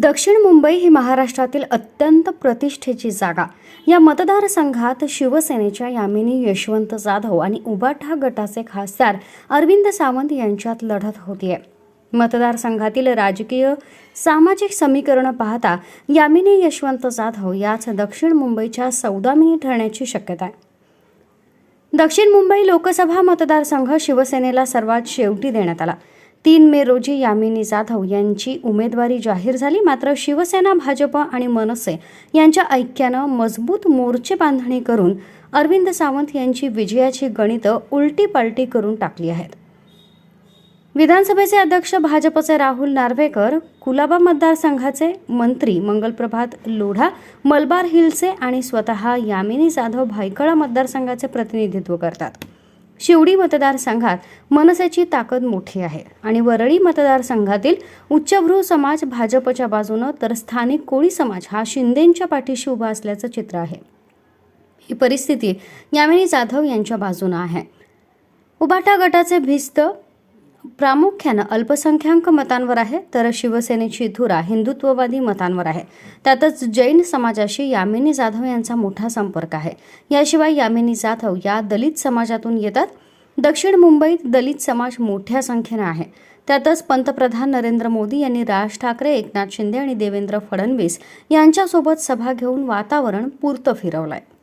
दक्षिण मुंबई ही महाराष्ट्रातील अत्यंत प्रतिष्ठेची जागा. या मतदारसंघात शिवसेनेच्या यामिनी यशवंत जाधव आणि उबाठा गटाचे खासदार अरविंद सावंत यांच्यात लढत होतीये. मतदारसंघातील राजकीय सामाजिक समीकरणं पाहता यामिनी यशवंत जाधव याच दक्षिण मुंबईच्या सौदामिनी ठरण्याची शक्यता आहे. दक्षिण मुंबई लोकसभा मतदारसंघ शिवसेनेला सर्वात शेवटी देण्यात आला. तीन मे रोजी यामिनी जाधव यांची उमेदवारी जाहीर झाली. मात्र शिवसेना भाजप आणि मनसे यांच्या ऐक्यानं मजबूत मोर्चे बांधणी करून अरविंद सावंत यांची विजयाची गणितं उलटी पालटी करून टाकली आहेत. विधानसभेचे अध्यक्ष भाजपचे राहुल नार्वेकर कुलाबा मतदारसंघाचे मंत्री मंगलप्रभात लोढा मलबार हिलचे आणि स्वतः यामिनी जाधव भायखळा मतदारसंघाचे प्रतिनिधित्व करतात. शिवडी मतदारसंघात मनसेची ताकद मोठी आहे. आणि वरळी मतदारसंघातील उच्चभ्रू समाज भाजपच्या बाजूनं तर स्थानिक कोळी समाज हा शिंदेंच्या पाठीशी उभा असल्याचं चित्र आहे. ही परिस्थिती यामिनी जाधव यांच्या बाजूनं आहे. उबाटा गटाचे भिस्त प्रामुख्यानं अल्पसंख्याक मतांवर आहे तर शिवसेनेची धुरा हिंदुत्ववादी मतांवर आहे. त्यातच जैन समाजाशी यामिनी जाधव यांचा मोठा संपर्क आहे. याशिवाय यामिनी जाधव या दलित समाजातून येतात. दक्षिण मुंबईत दलित समाज मोठ्या संख्येनं आहे. त्यातच पंतप्रधान नरेंद्र मोदी यांनी राज ठाकरे एकनाथ शिंदे आणि देवेंद्र फडणवीस यांच्यासोबत सभा घेऊन वातावरण पुरतं आहे